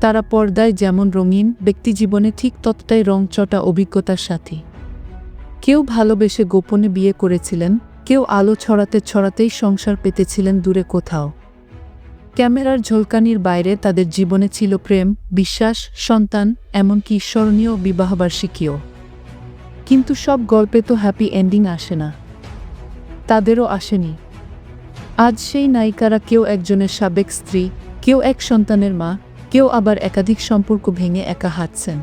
তারা পর্দায় যেমন রঙিন ব্যক্তিজীবনে ঠিক ততটাই রংচটা অভিজ্ঞতার সাথী। কেউ ভালোবেসে গোপনে বিয়ে করেছিলেন, কেউ আলো ছড়াতে ছড়াতেই সংসার পেতেছিলেন দূরে কোথাও। ক্যামেরার ঝলকানির বাইরে তাদের জীবনে ছিল প্রেম, বিশ্বাস, সন্তান, এমনকি স্মরণীয় বিবাহবার্ষিকীও। কিন্তু সব গল্পে তো হ্যাপি এন্ডিং আসে না। তাদেরও আসেনি। আজ সেই নায়িকারা কেউ একজনের সাবেক স্ত্রী, কেউ এক সন্তানের মা কেউ আবার একাধিক সম্পর্ক ভেঙে একা হাঁটছেন।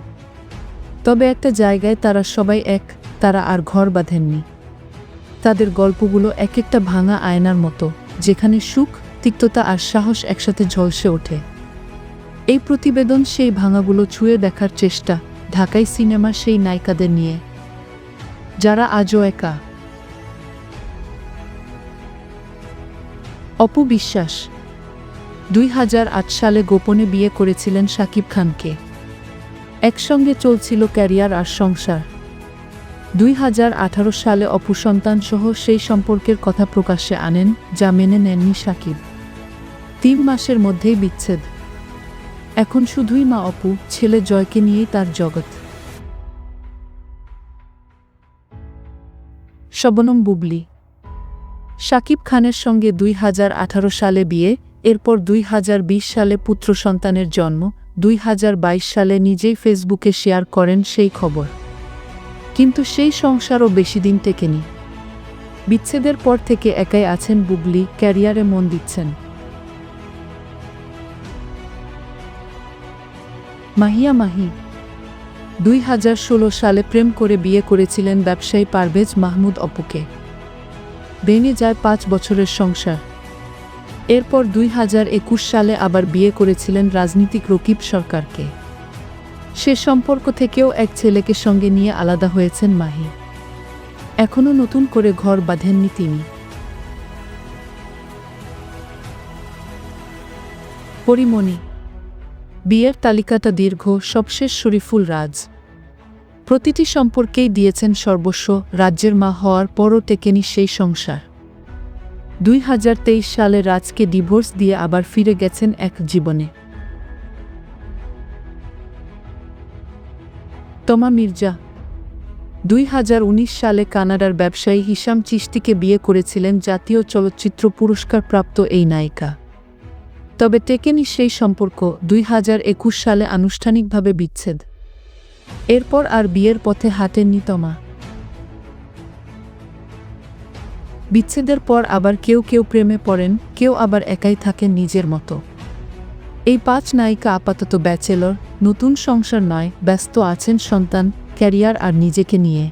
তবে একটা জায়গায় তারা সবাই এক, তারা আর ঘর বাঁধেননি। তাদের গল্পগুলো এক একটা ভাঙা আয়নার মতো, যেখানে সুখ, তিক্ততা আর সাহস একসাথে ঝলসে ওঠে। এই প্রতিবেদন সেই ভাঙাগুলো ছুঁয়ে দেখার চেষ্টা ঢাকাই সিনেমা সেই নায়িকাদের নিয়ে। যারা আজও একা। অপু বিশ্বাস দুই হাজার আট সালে গোপনে বিয়ে করেছিলেন শাকিব খানকে। একসঙ্গে চলছিল ক্যারিয়ার আর সংসার। দুই হাজার আঠারো সালে অপু সন্তান সহ সেই সম্পর্কের কথা প্রকাশ্যে আনেন, যা মেনে নেননি শাকিব তিন মাসের মধ্যেই বিচ্ছেদ। এখন শুধুই মা অপু, ছেলে জয়কে নিয়েই তার জগৎ। শবনম বুবলি। শাকিব খানের সঙ্গে দুই হাজার আঠারো সালে বিয়ে এরপর দুই হাজার বিশ সালে পুত্র সন্তানের জন্ম, দুই হাজার বাইশ সালে নিজেই ফেসবুকে শেয়ার করেন সেই খবর। কিন্তু সেই সংসারও বেশি দিন টেকেনি। বিচ্ছেদের পর থেকে একাই আছেন বুবলি, ক্যারিয়ারে মন দিচ্ছেন। মাহিয়া মাহি, দুই হাজার ষোলো সালে প্রেম করে বিয়ে করেছিলেন ব্যবসায়ী পারভেজ মাহমুদ অপুকে। ভেঙে যায় পাঁচ বছরের সংসার। এরপর দুই হাজার একুশ সালে আবার বিয়ে করেছিলেন রাজনীতিক রকিব সরকারকে। সে সম্পর্ক থেকেও এক ছেলেকে সঙ্গে নিয়ে আলাদা হয়েছেন মাহি। এখনও নতুন করে ঘর বাঁধেননি তিনি। পরিমণি, বিয়ের তালিকাটা দীর্ঘ, সবশেষ শরীফুল রাজ। প্রতিটি সম্পর্কেই দিয়েছেন সর্বস্ব, রাজ্যের মা হওয়ার পরও টেকেনি সেই সংসার। দুই হাজার তেইশ সালে রাজকে ডিভোর্স দিয়ে আবার ফিরে গেছেন এক জীবনে। তমা মির্জা, দুই হাজার উনিশ সালে কানাডার ব্যবসায়ী হিসাম চিস্তিকে বিয়ে করেছিলেন জাতীয় চলচ্চিত্র পুরস্কার প্রাপ্ত এই নায়িকা। তবে টেকেনি সেই সম্পর্ক দুই হাজার একুশ সালে আনুষ্ঠানিকভাবে বিচ্ছেদ। এরপর আর বিয়ের পথে হাঁটেননি তমা। বিচ্ছেদের পর আবার কেউ কেউ প্রেমে পড়েন, কেউ আবার একাই থাকেন নিজের মতো। এই পাঁচ নায়িকা আপাতত ব্যাচেলর, নতুন সংসার নয়, ব্যস্ত আছেন সন্তান, ক্যারিয়ার আর নিজেকে নিয়ে।